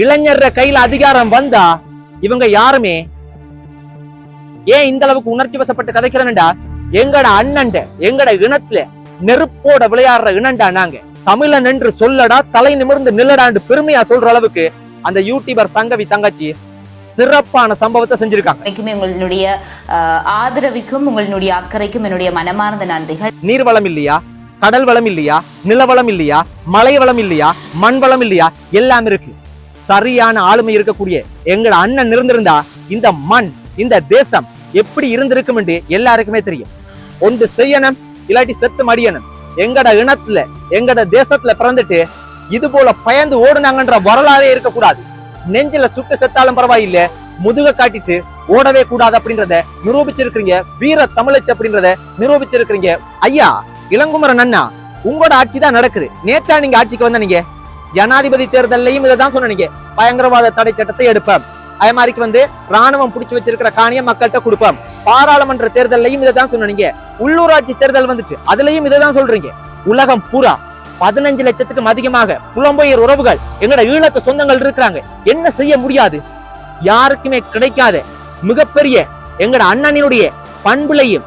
இளைஞர்ற கையில அதிகாரம் வந்தா இவங்க யாருமே? ஏன் இந்த அளவுக்கு உணர்ச்சி வசப்பட்டு கதைக்கிறேன்டா எங்கட அண்ணன்ட எங்கட இனத்துல நெருப்போட விளையாடுற இனண்டா நாங்க. தமிழன் என்று சொல்லடா தலை நிமிர்ந்து நில்லடான்னு பெருமையா சொல்ற அளவுக்கு அந்த யூடியூபர் சங்கவி தங்கச்சி சிறப்பான சம்பவத்தை செஞ்சிருக்காங்க. உங்களுடைய ஆதரவுக்கும் உங்களுடைய அக்கறைக்கும் என்னுடைய மனமார்ந்த நன்றிகள். நீர் வளம் இல்லையா? கடல் வளம் இல்லையா? நிலவளம் இல்லையா? மலை வளம் இல்லையா? மண் வளம் இல்லையா? எல்லாம் இருக்கு. சரியான ஆளுமை இருக்கக்கூடிய எங்கள் அண்ணன் இருந்திருந்தா இந்த மண் இந்த தேசம் எப்படி இருந்திருக்கும் என்று எல்லாருக்குமே தெரியும். ஒன்று செய்யணும் இல்லாட்டி செத்து மடியணும். எங்கட இனத்துல எங்கட தேசத்துல பிறந்துட்டு இது போல பயந்து ஓடுனாங்கன்ற வரலாறே இருக்கக்கூடாது. நெஞ்சில சுட்டு செத்தாலும் பரவாயில்ல முதுக காட்டிட்டு ஓடவே கூடாது அப்படின்றத நிரூபிச்சிருக்கிறீங்க. வீர தமிழச்சு அப்படின்றத நிரூபிச்சிருக்கிறீங்க. ஐயா இளங்குமரன் அண்ணா உங்களோட ஆட்சி தான் நடக்குது. நேற்றா நீங்க ஆட்சிக்கு வந்த நீங்க ஜனாதிபதி தேர்தலையும் இதை தான் சொன்னீங்க பயங்கரவாத தடை சட்டத்தை எடுப்பேன். அதே மாதிரிக்கு வந்து ராணுவம் புடிச்சு வச்சிருக்கிற காணியை மக்கள்கிட்ட கொடுப்பேன். பாராளுமன்ற தேர்தலையும் இதை தான் சொன்னீங்க உள்ளூராட்சி தேர்தல் வந்துட்டு அதுலயும் இதை தான் சொல்றீங்க. உலகம் பூரா பதினஞ்சு லட்சத்துக்கும் அதிகமாக புலம்பெயர் உறவுகள் எங்கட ஈழத்து சொந்தங்கள் இருக்கிறாங்க. என்ன செய்ய முடியாது? யாருக்குமே கிடைக்காத மிகப்பெரிய எங்கட அண்ணனினுடைய பண்புலையும்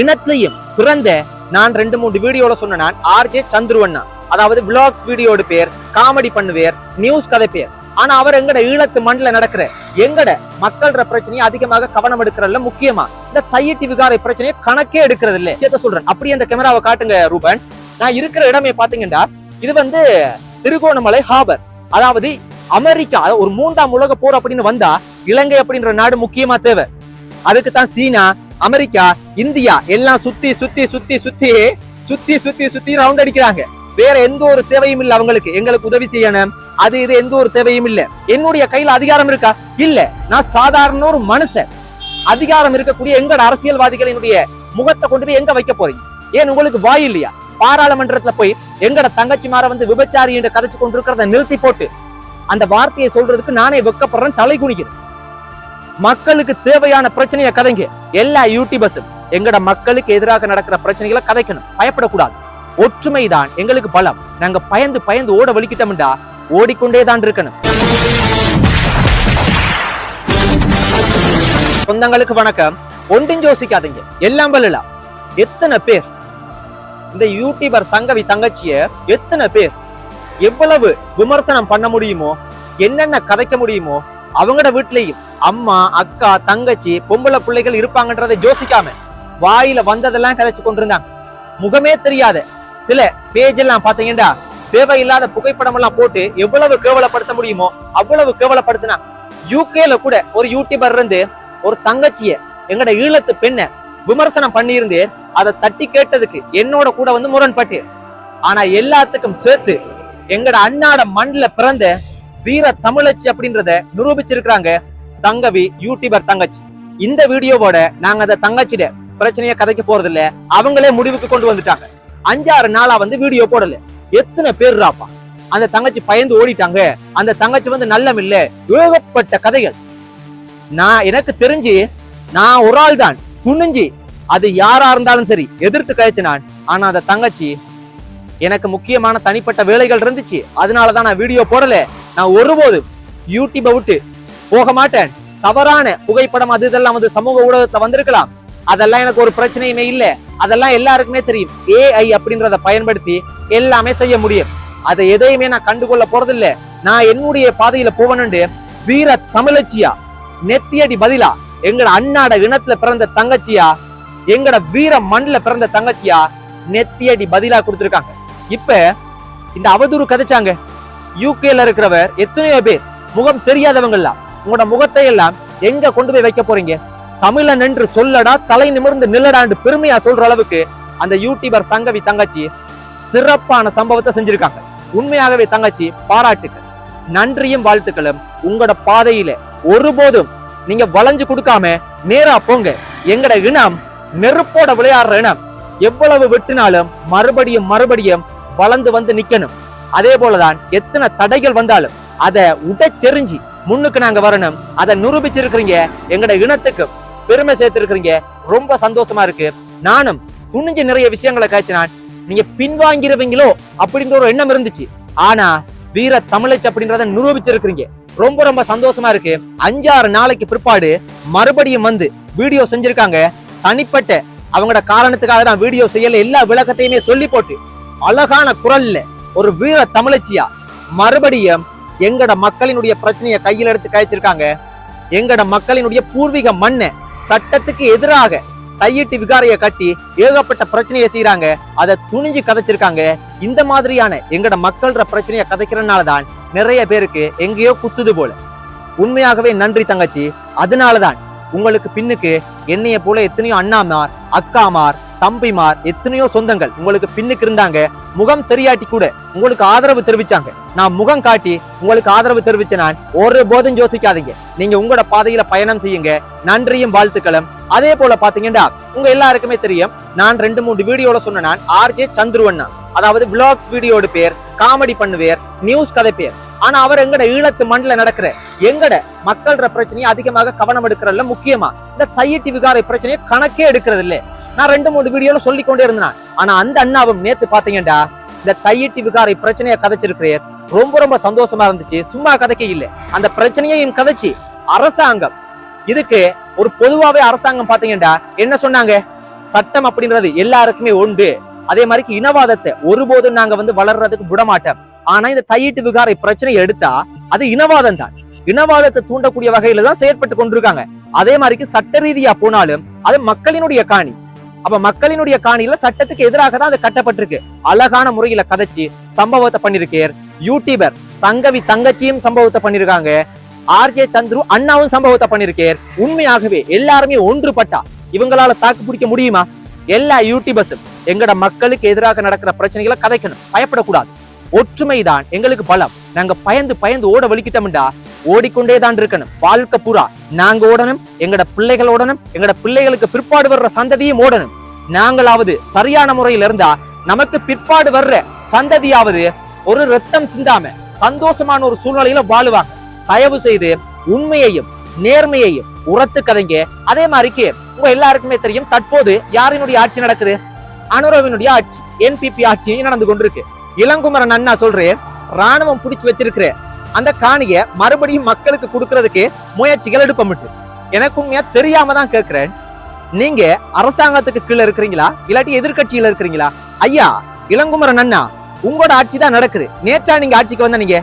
இனத்திலையும் பிறந்த நான் ரெண்டு மூணு வீடியோல சொன்ன நான் ஆர்ஜே சந்துருவண்ணா. அதாவது விளாக்ஸ் வீடியோடு பேர் காமெடி பண்ணுவேர் நியூஸ் கதை பேர். ஆனா அவர் எங்கட ஈழத்து மண்ணில் நடக்கிற எங்கட மக்கள்ற பிரச்சனையை அதிகமாக கவனம் எடுக்கிறதுல முக்கியமா? இந்த தையட்டி விகாரை பிரச்சனையை கணக்கே எடுக்கிறது இல்ல சொல்றேன்? அப்படி அந்த கேமராவை காட்டுங்க ரூபன். நான் இருக்கிற இடமே பாத்தீங்கன்னா இது வந்து திருகோணமலை ஹாபர் அதாவது அமெரிக்கா ஒரு மூன்றாம் உலக போர் அப்படின்னு வந்தா இலங்கை அப்படின்ற நாடு முக்கியமா தேவை. அதுக்கு தான் சீனா அமெரிக்கா இந்தியா எல்லாம் சுத்தி சுத்தி சுத்தி சுத்தி சுத்தி சுத்தி சுத்தி ரவுண்ட் அடிக்கிறாங்க. வேற எந்த ஒரு தேவையும் இல்ல அவங்களுக்கு. எங்களுக்கு உதவி செய்யணும். அது இது எந்த ஒரு தேவையும் இல்ல. என்னுடைய கையில அதிகாரம் இருக்கா? இல்ல. நான் சாதாரண ஒரு மனுஷன். அதிகாரம் இருக்கக்கூடிய எங்கட அரசியல்வாதிகளினுடைய முகத்தை கொண்டு போய் எங்க வைக்க போறீங்க? ஏன் உங்களுக்கு வாய் இல்லையா? பாராளுமன்றத்துல போய் எங்கட தங்கச்சிமார வந்து விபச்சாரி என்று கதைச்சு கொண்டிருக்கிறத நிறுத்தி போட்டு அந்த வார்த்தையை சொல்றதுக்கு நானே வெக்கப்படுறேன் தலை குனிக்கிறேன் மக்களுக்கு தேவையான பிரச்சனையை கதைங்க. எல்லா யூடியூபர்ஸும் எங்கட மக்களுக்கு எதிராக நடக்கிற பிரச்சனைகளை கதைக்கணும். பயப்படக்கூடாது. ஒற்றுமைதான் எங்களுக்கு பலம். நாங்க பயந்து பயந்து ஓட வலிக்கிட்டோம்டா. ஓடிக்கொண்டே தான் இருக்கணும். சொந்தங்களுக்கு வணக்கம். ஒன்றும் யோசிக்காதீங்க. எல்லாம் பல்லலாம் எத்தனை பேர்? இந்த யூடியூபர் சங்கவி தங்கச்சிய எத்தனை பேர்? எவ்வளவு விமர்சனம் பண்ண முடியுமோ என்னென்ன கதைக்க முடியுமோ அவங்களோட வீட்லயும் அம்மா அக்கா தங்கச்சி பொம்பளை பிள்ளைகள் இருப்பாங்கன்றதை யோசிக்காம வாயில வந்ததெல்லாம் கதைச்சு கொண்டிருந்தாங்க. முகமே தெரியாத சில பேஜ் எல்லாம் பாத்தீங்கன்னா தேவையில்லாத புகைப்படம் எல்லாம் போட்டு எவ்வளவு கேவலப்படுத்த முடியுமோ அவ்வளவு கேவலப்படுத்தினா யூகேல கூட ஒரு யூடியூபர் இருந்து ஒரு தங்கச்சிய எங்கட ஈழத்து பெண்ணை விமர்சனம் பண்ணியிருந்து அதை தட்டி கேட்டதுக்கு என்னோட கூட வந்து முரண்பட்டு. ஆனா எல்லாத்துக்கும் சேர்த்து எங்கட அண்ணாட மண்ணுல பிறந்த வீர தமிழச்சி அப்படின்றத நிரூபிச்சிருக்கிறாங்க தங்கவி யூடியூபர் தங்கச்சி. இந்த வீடியோவோட நாங்க அந்த தங்கச்சிட பிரச்சனையை கதைக்க போறது இல்ல அவங்களே முடிவுக்கு கொண்டு வந்துட்டாங்க. அஞ்சாறு நாளா வந்து வீடியோ போடல. எத்தனை பேர் ராப்பா? அந்த தங்கச்சி பயந்து ஓடிட்டாங்க. அந்த தங்கச்சி வந்து நல்லம் இல்ல. ஏகப்பட்ட கதைகள். நான் எனக்கு தெரிஞ்சு நான் ஒரு ஆள் தான். துணிஞ்சு அது யாரா இருந்தாலும் சரி எதிர்த்து கழிச்சு நான். ஆனா அந்த தங்கச்சி எனக்கு முக்கியமான தனிப்பட்ட வேலைகள் இருந்துச்சு. அதனாலதான் நான் வீடியோ போடல. நான் ஒருபோதும் யூடியூபை விட்டு போக மாட்டேன். தவறான புகைப்படம் அது இதெல்லாம் வந்து சமூக ஊடகத்துல வந்திருக்கலாம். அதெல்லாம் எனக்கு ஒரு பிரச்சனையுமே இல்ல. அதெல்லாம் எல்லாருக்குமே தெரியும். ஏஐ அப்படின்றத பயன்படுத்தி எல்லாமே செய்ய முடியும். அதை எதையுமே நான் கண்டுகொள்ள போறதில்ல. நான் என்னுடைய பாதையில போவனுண்டு வீர தமிழச்சியா நெத்தியடி பதிலா எங்கட அண்ணாட இனத்துல பிறந்த தங்கச்சியா எங்கட வீர மண்ணில் பிறந்த தங்கச்சியா நெத்தியடி பதிலா கொடுத்துருக்காங்க. இப்ப இந்த அவதூறு கதைச்சாங்க. யூகேல இருக்கிறவர் எத்தனையோ பேர். முகம் தெரியாதவங்கலாம் உங்களோட முகத்தை எல்லாம் எங்க கொண்டு போய் வைக்க போறீங்க? தமிழன் என்று சொல்லடா தலை நிமிர்ந்து நில்லடான்னு பெருமையா சொல்ற அளவுக்கு அந்த யூடியூபர் சங்கவி தங்கச்சி சிறப்பான சம்பவத்தை செஞ்சிருக்காங்க. உண்மையாகவே தங்கச்சி பாராட்டுக்கள். நன்றியும் வாழ்த்துக்களும். உங்களோட பாதையில ஒருபோதும் நீங்க வளைஞ்சு கொடுக்காம நேரா போங்க. எங்கட இனம் நெருப்போட விளையாடுற இனம். எவ்வளவு வெட்டினாலும் மறுபடியும் மறுபடியும் வளர்ந்து வந்து நிக்கணும். அதே போலதான் எத்தனை தடைகள் வந்தாலும் அதை உடச்செறிஞ்சி முன்னுக்கு நாங்க வரணும். அதை நிரூபிச்சிருக்கிறீங்க எங்கட இனத்துக்கு பெருமை சேர்த்திருக்கிறீங்க. ரொம்ப சந்தோஷமா இருக்கு. நானும் துணிஞ்சு நிறைய விஷயங்களை காய்ச்சினான் நீங்க பின்வாங்கிருவீங்களோ அப்படின்ற ஒரு எண்ணம் இருந்துச்சு. ஆனா வீர தமிழச்சு அப்படின்றத நிரூபிச்சிருக்கிறீங்க. ரொம்ப ரொம்ப சந்தோஷமா இருக்கு. அஞ்சாறு நாளைக்கு பிற்பாடு மறுபடியும் வந்து வீடியோ செஞ்சிருக்காங்க. தனிப்பட்ட அவங்களோட காரணத்துக்காக தான் வீடியோ செய்யல. எல்லா விளக்கத்தையுமே சொல்லி போட்டு அழகான குரல்ல ஒரு வீர தமிழச்சியா மறுபடியும் எங்கட மக்களினுடைய பிரச்சனையை கையில் எடுத்து கழிச்சிருக்காங்க எங்கட மக்களினுடைய பூர்வீக மண்ணை சட்டத்துக்கு எதிராக கையிட்டு விகாரையை கட்டி ஏகப்பட்ட பிரச்சனையை செய்யறாங்க அதை துணிஞ்சு கதைச்சிருக்காங்க. இந்த மாதிரியான எங்கட மக்கள்ற பிரச்சனையை கதைக்கிறனால தான் நிறைய பேருக்கு எங்கேயோ குத்துது போல. உண்மையாகவே நன்றி தங்கச்சி. அதனாலதான் உங்களுக்கு பின்னுக்கு என்னைய போல எத்தனையோ அண்ணாமார் அக்காமார் தம்பிமார் எத்தனையோ சொந்தங்கள் உங்களுக்கு பின்னுக்கு இருந்தாங்க. முகம் தெரியாட்டி கூட உங்களுக்கு ஆதரவு தெரிவிச்சாங்க. நான் முகம் காட்டி உங்களுக்கு ஆதரவு தெரிவிச்ச நான் ஒரு போதும் யோசிக்காதீங்க. நீங்க உங்களோட பாதையில பயணம் செய்யுங்க. நன்றியும் வாழ்த்துக்களும். அதே போல பாத்தீங்கன்னா உங்க எல்லாருக்குமே தெரியும். நான் ரெண்டு மூணு வீடியோல சொன்ன நான் ஆர்ஜே சந்துருவண்ணா. அதாவது விளாக்ஸ் வீடியோட பேர் காமெடி பண்ணுவேர் நியூஸ் கதை பேர். ஆனா அவர் எங்கட ஈழத்து மண்ணில் நடக்கிற எங்கட மக்கள்ற பிரச்சனையை அதிகமாக கவனம் எடுக்கிறதுல முக்கியமா? இந்த தையிட்டி விகார பிரச்சனையை கணக்கே எடுக்கிறது இல்ல நான் ரெண்டு மூணு வீடியோல சொல்லி கொண்டே இருந்தேன். ஆனா அந்த அண்ணாவும் நேத்து பாத்தீங்கடா இந்த தையிட்டி விகாரை பிரச்சனையை கதைச்சிருக்கிறேன் ரொம்ப ரொம்ப சந்தோஷமா இருந்துச்சு. சும்மா கதைக்க இல்ல. அந்த பிரச்சனையையும் கதைச்சு அரசாங்கம். இதுக்கு ஒரு பொதுவாவே அரசாங்கம் பாத்தீங்கடா என்ன சொன்னாங்க? சட்டம் அப்படின்றது எல்லாருக்குமே உண்டு. அதே மாதிரி இனவாதத்தை ஒருபோதும் நாங்க வந்து வளர்றதுக்கு விட மாட்டோம் ஆனா இந்த தையிட்டு விகாரை பிரச்சனை எடுத்தா அது இனவாதம் தான். இனவாதத்தை தூண்டக்கூடிய வகையில தான் செயற்பட்டு கொண்டிருக்காங்க. அதே மாதிரிக்கு சட்ட ரீதியா போனாலும் அது மக்களினுடைய காணி. அப்ப மக்களினுடைய காணியில சட்டத்துக்கு எதிராக தான் அது கட்டப்பட்டிருக்கு. அழகான முறையில கதைச்சு சம்பவத்தை பண்ணிருக்கேர் யூடியூபர் சங்கவி தங்கச்சியும் சம்பவத்தை பண்ணிருக்காங்க. ஆர்ஜே சந்துரு அண்ணாவும் சம்பவத்தை பண்ணிருக்கேர் உண்மையாகவே எல்லாருமே ஒன்றுபட்டா இவங்களால தாக்கு பிடிக்க முடியுமா? எல்லா யூடியூபர்ஸும் எங்கட மக்களுக்கு எதிராக நடக்கிற பிரச்சனைகளை கதைக்கணும். பயப்படக்கூடாது. ஒற்றுமைதான். எங்களுக்கு பலம். நாங்க பயந்து பயந்து ஓட வலிக்கிட்டோம்டா. ஓடிக்கொண்டே தான் இருக்கணும். வாழ்க்கை பூரா நாங்க ஓடணும் எங்கட பிள்ளைகள் ஓடணும் எங்கட பிள்ளைகளுக்கு பிற்பாடு வர்ற சந்ததியும் ஓடணும். நாங்களாவது சரியான முறையில் இருந்தா நமக்கு பிற்பாடு வர்ற சந்ததியாவது ஒரு ரத்தம் சிந்தாம சந்தோஷமான ஒரு சூழ்நிலையில வாழுவாங்க. தயவு செய்து உண்மையையும் நேர்மையையும் உரத்து கதைங்க. அதே மாதிரிக்கு உங்க எல்லாருக்குமே தெரியும் தற்போது யாரினுடைய ஆட்சி நடக்குது? அனுரவினுடைய ஆட்சி என்பிபி ஆட்சி நடந்து கொண்டிருக்கு. இளங்குமரன் அண்ணா சொல்றேன் ராணுவம் பிடிச்சு வச்சிருக்கிற. அந்த காணிய மறுபடியும் மக்களுக்கு கொடுக்கறதுக்கு முயற்சிகள் எடுப்பமிட்டு எனக்கு உண்மையா தெரியாம தான் கேட்கிறேன். நீங்க அரசாங்கத்துக்கு கீழே இருக்கிறீங்களா? இல்லாட்டி எதிர்கட்சியில இருக்கிறீங்களா? ஐயா இளங்குமரன் அண்ணா உங்களோட ஆட்சி தான் நடக்குது. நேற்றா நீங்க ஆட்சிக்கு வந்த நீங்க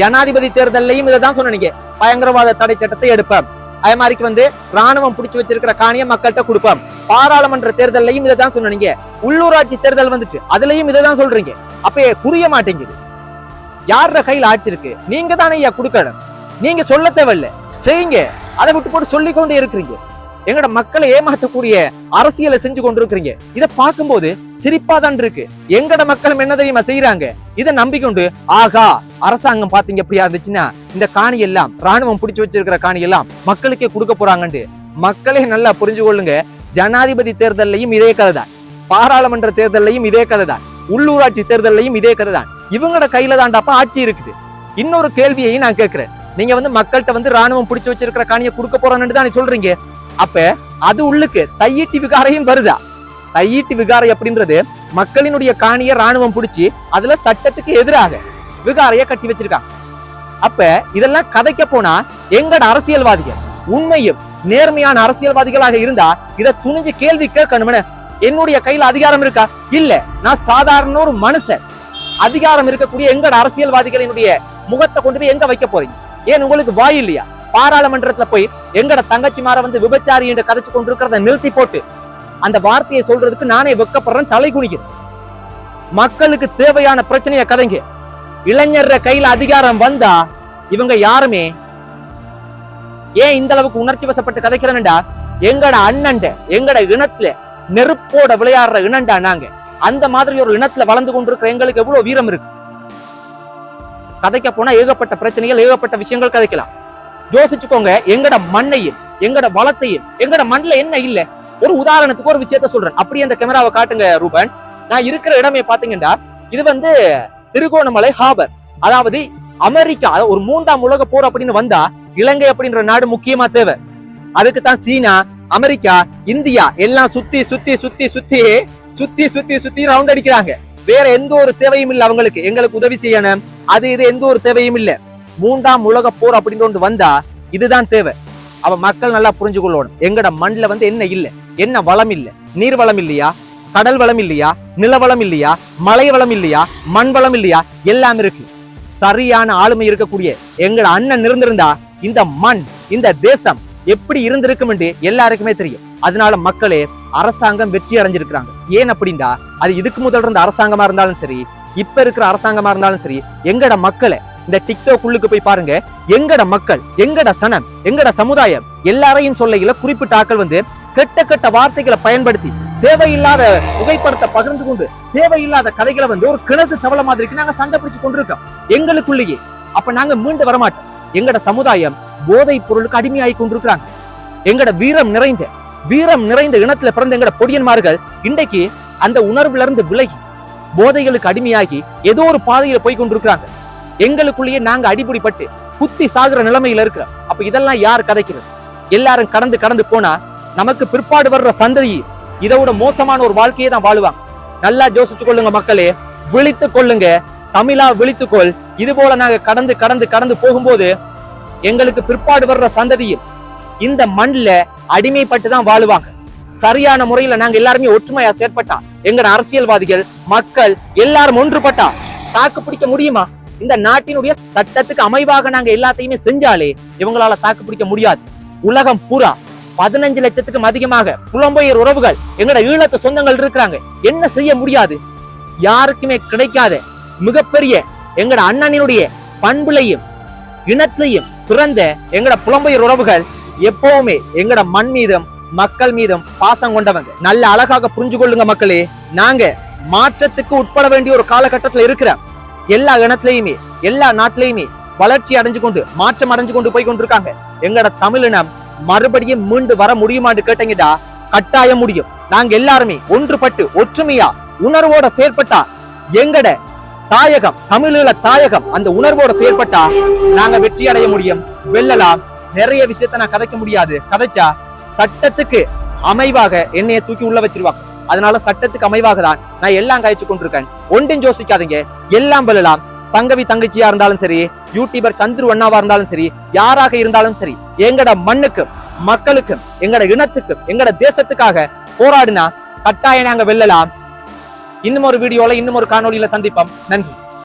ஜனாதிபதி தேர்தல்லையும் இதை தான் சொன்னீங்க பயங்கரவாத தடை சட்டத்தை எடுப்பேன். அதே மாதிரிக்கு வந்து ராணுவம் பிடிச்சு வச்சிருக்கிற காணியை மக்கள்கிட்ட கொடுப்போம். பாராளுமன்ற தேர்தல்லையும் இதை தான் சொன்னீங்க உள்ளூராட்சி தேர்தல் வந்துட்டு அதுலயும் இதை தான் சொல்றீங்க. அப்ப புரிய மாட்டேங்குது. யாரோட கையில ஆட்சி இருக்கு? நீங்க தானே ஐயா கொடுக்கணும். நீங்க சொல்ல தேவையில்ல. செய்யுங்க. அதை விட்டு போட்டு சொல்லி கொண்டே இருக்கிறீங்க. எங்கட மக்களை ஏமாற்றக்கூடிய அரசியலை செஞ்சு கொண்டிருக்கிறீங்க. இதை பார்க்கும்போது சிரிப்பா தான் இருக்கு. எங்கட மக்களும் என்ன தெரியுமா செய்யறாங்க இதை நம்பிக்கை உண்டு. ஆகா அரசாங்கம் பாத்தீங்க அப்படியா இருந்துச்சுன்னா இந்த காணி எல்லாம் ராணுவம் பிடிச்சு வச்சிருக்கிற காணி எல்லாம் மக்களுக்கே கொடுக்க போறாங்கன்ட்டு மக்களே நல்லா புரிஞ்சு கொள்ளுங்க. ஜனாதிபதி தேர்தல்லையும் இதே கதை தான் பாராளுமன்ற தேர்தல்லையும் இதே கதை தான் உள்ளூராட்சி தேர்தல்லையும் இதே கதை தான் இவங்களோட கையில தாண்டாப்பா ஆட்சி இருக்குது. இன்னொரு கேள்வியையும் நான் கேட்கிறேன். நீங்க வந்து மக்கள்கிட்ட வந்து ராணுவம் பிடிச்சு வச்சிருக்கிற காணியை கொடுக்க போறோம்னு தான் சொல்றீங்க. அப்ப அது உள்ளுக்கு தையிட்டி விகாரையும் வருதா? தையீட்டி விகாரை அப்படின்றது மக்களினுடைய காணியை ராணுவம் பிடிச்சி அதுல சட்டத்துக்கு எதிராக விகாரைய கட்டி வச்சிருக்காங்க. அப்ப இதெல்லாம் கதைக்க போனா எங்கட அரசியல்வாதிகள் உண்மையும் நேர்மையான அரசியல்வாதிகளாக இருந்தா இத துணிஞ்சு கேள்வி கேட்கணும்னு என்னுடைய கையில அதிகாரம் இருக்கா? இல்ல நான் சாதாரண ஒரு மனுஷன். அதிகாரம் இருக்கக்கூடிய எங்கட அரசியல்வாதிகளினுடைய முகத்தை கொண்டு போய் எங்க வைக்க போறீங்க? ஏன் உங்களுக்கு வாய் இல்லையா? பாராளுமன்றத்துல போய் எங்கட தங்கச்சிமார வந்து விபச்சாரி என்று கதைச்சு கொண்டிருக்கிறத நிறுத்தி போட்டு அந்த வார்த்தையை சொல்றதுக்கு நானே வெக்கப்படுறேன் தலை குனிக்கிறேன் மக்களுக்கு தேவையான பிரச்சனையை கதைங்க. இளைஞர் கையில அதிகாரம் வந்தா இவங்க யாருமே? ஏன் இந்த அளவுக்கு உணர்ச்சி வசப்பட்டு கதைக்கிறேன்டா? எங்கட அண்ணன்ட எங்கட இனத்துல நெருப்போட விளையாடுற இனண்டா நாங்க. அந்த மாதிரி ஒரு இனத்துல வளர்ந்து கொண்டிருக்கிற எங்களுக்கு எவ்வளவு வீரம் இருக்கு? கதைக்க போனா ஏகப்பட்ட பிரச்சனைகள் ஏகப்பட்ட விஷயங்கள் கதைக்கலாம். யோசிச்சுக்கோங்க எங்கட மண்ணையும் எங்கட வளத்தையும் எங்கட மண்ணுல என்ன இல்ல? ஒரு உதாரணத்துக்கு ஒரு விஷயத்த சொல்றேன். அப்படியே அந்த கேமராவை காட்டுங்க ரூபன். நான் இருக்கிற இடமே பாத்தீங்கன்னா இது வந்து திருகோணமலை ஹாபர் அதாவது அமெரிக்கா ஒரு மூன்றாம் உலக போர் அப்படின்னு வந்தா இலங்கை அப்படின்ற நாடு முக்கியமா தேவை. அதுக்கு தான் சீனா அமெரிக்கா இந்தியா எல்லாம் சுத்தி சுத்தி சுத்தி சுத்தி சுத்தி சுத்தி சுத்தி ரவுண்ட் அடிக்கிறாங்க. வேற எந்த ஒரு தேவையும் இல்ல அவங்களுக்கு. எங்களுக்கு உதவி செய்யணும். அது இது எந்த ஒரு தேவையும் இல்ல. மூன்றாம் உலக போர் அப்படின்னு ஒன்று வந்தா இதுதான் தேவை. அவ மக்கள் நல்லா புரிஞ்சு கொள்ளணும் எங்கட மண்ணுல வந்து என்ன இல்ல? என்ன வளம் இல்ல? நீர் வளம் இல்லையா? கடல் வளம் இல்லையா? நிலவளம் இல்லையா? மலை வளம் இல்லையா? மண் வளம் இல்லையா? எல்லாம் இருக்கு. சரியான ஆளுமை இருக்கக்கூடிய எங்கட அண்ணன் இருந்திருந்தா இந்த மண் இந்த தேசம் எப்படி இருந்திருக்கும் என்று எல்லாருக்குமே தெரியும். அதனால மக்களே அரசாங்கம் வெற்றி அடைஞ்சிருக்கிறாங்க. ஏன் அப்படின்னா அது இதுக்கு முதல் இருந்த அரசாங்கமா இருந்தாலும் சரி இப்ப இருக்கிற அரசாங்கமா இருந்தாலும் சரி எங்கட மக்களை இந்த டிக்டாக் உள்ளுக்கு போய் பாருங்க எங்கட மக்கள் எங்கட சனம் எங்கட சமுதாயம் எல்லாரையும் சொல்லையில குறிப்பிட்ட ஆக்கள் வந்து கெட்ட கெட்ட வார்த்தைகளை பயன்படுத்தி தேவையில்லாத புகைப்படத்தை பகிர்ந்து கொண்டு தேவையில்லாத கதைகளை வந்து ஒரு கிணத்து தவள மாதிரிக்கு நாங்க சண்டை பிடிச்சு கொண்டிருக்கோம். எங்களுக்குள்ளேயே. அப்ப நாங்க மீண்டு வரமாட்டோம். எங்கட சமுதாயம் போதைப் பொருளுக்கு அடிமையாகி கொண்டிருக்கிறாங்க. எங்கட வீரம் நிறைந்த வீரம் நிறைந்த இனத்துல பிறந்த எங்கட பொடியன்மார்கள் இன்றைக்கு அந்த உணர்வுல இருந்து விலகி போதைகளுக்கு அடிமையாகி ஏதோ ஒரு பாதையில போய் கொண்டிருக்கிறாங்க. எங்களுக்குள்ளேயே நாங்க அடிபடிப்பட்டு குத்தி சாகுற நிலைமையில இருக்கிறோம். அப்ப இதெல்லாம் யார் கதைக்கிறது? எல்லாரும் கடந்து கடந்து போனா நமக்கு பிற்பாடு வர்ற சந்ததி இதை விட மோசமான ஒரு வாழ்க்கையை தான் வாழுவாங்க. நல்லா யோசிச்சு கொள்ளுங்க மக்களே விழித்து கொள்ளுங்க தமிழா விழித்துக்கொள். இது போல நாங்க கடந்து கடந்து கடந்து போகும்போது எங்களுக்கு பிற்பாடு வர்ற சந்ததியில் இந்த மண்ணில் அடிமைப்பட்டு தான் வாழுவாங்க. சரியான முறையில நாங்க எல்லாருமே ஒற்றுமையா செயற்பட்டா எங்கட அரசியல்வாதிகள் மக்கள் எல்லாரும் ஒன்றுபட்டா தாக்கு பிடிக்க முடியுமா? இந்த நாட்டினுடைய சட்டத்துக்கு அமைவாக நாங்க எல்லாத்தையுமே செஞ்சாலே இவங்களால தாக்கு பிடிக்க முடியாது. உலகம் பூரா பதினஞ்சு லட்சத்துக்கும் அதிகமாக புலம்பெயர் உறவுகள் எங்கட ஈழத்து சொந்தங்கள் இருக்கிறாங்க. என்ன செய்ய முடியாது? யாருக்குமே கிடைக்காத மிகப்பெரிய எங்கட அண்ணனினுடைய பண்புலையும் இனத்திலையும் பிறந்த எங்கட புலம்பெயர் உறவுகள் எப்பவுமே எங்கட மண் மீதும் மக்கள் மீதும் பாசம் கொண்டவங்க. நல்ல அழகாக புரிஞ்சு கொள்ளுங்க மக்களே. நாங்க மாற்றத்துக்கு உட்பட வேண்டிய ஒரு காலகட்டத்துல இருக்கிற எல்லா இனத்திலையுமே எல்லா நாட்டிலையுமே வளர்ச்சி அடைஞ்சு கொண்டு மாற்றம் அடைஞ்சு கொண்டு போய் கொண்டிருக்காங்க. எங்கட தமிழினம் மறுபடியும் மீண்டு வர முடியுமான்னு கேட்டீங்கடா? கட்டாயம் முடியும். நாங்க எல்லாருமே ஒன்றுபட்டு ஒற்றுமையா உணர்வோட செயற்பட்டா எங்கட தாயகம் தமிழீழ தாயகம் அந்த உணர்வோட செயற்பட்டா நாங்க வெற்றி அடைய முடியும். வெல்லலாம் நிறைய விஷயத்த நான் கதைக்க முடியாது. கதைச்சா சட்டத்துக்கு அமைவாக என்னைய தூக்கி உள்ள வச்சிருவாங்க. அதனால சட்டத்துக்கு அமைவாக தான் நான் எல்லாம் கழிச்சு கொண்டிருக்கேன். ஒன்றும் யோசிக்காதீங்க. எல்லாம் வெல்லலாம். சங்கவி தங்கச்சியா இருந்தாலும் சரி யூடியூபர் சந்துரு அண்ணாவா இருந்தாலும் சரி யாராக இருந்தாலும் சரி எங்கட மண்ணுக்கு மக்களுக்கும் எங்கட இனத்துக்கும் எங்கட தேசத்துக்காக போராடினா கட்டாயம் நாங்க வெல்லலாம். இன்னும் ஒரு வீடியோல இன்னும் ஒரு காணொளியில சந்திப்போம். நன்றி.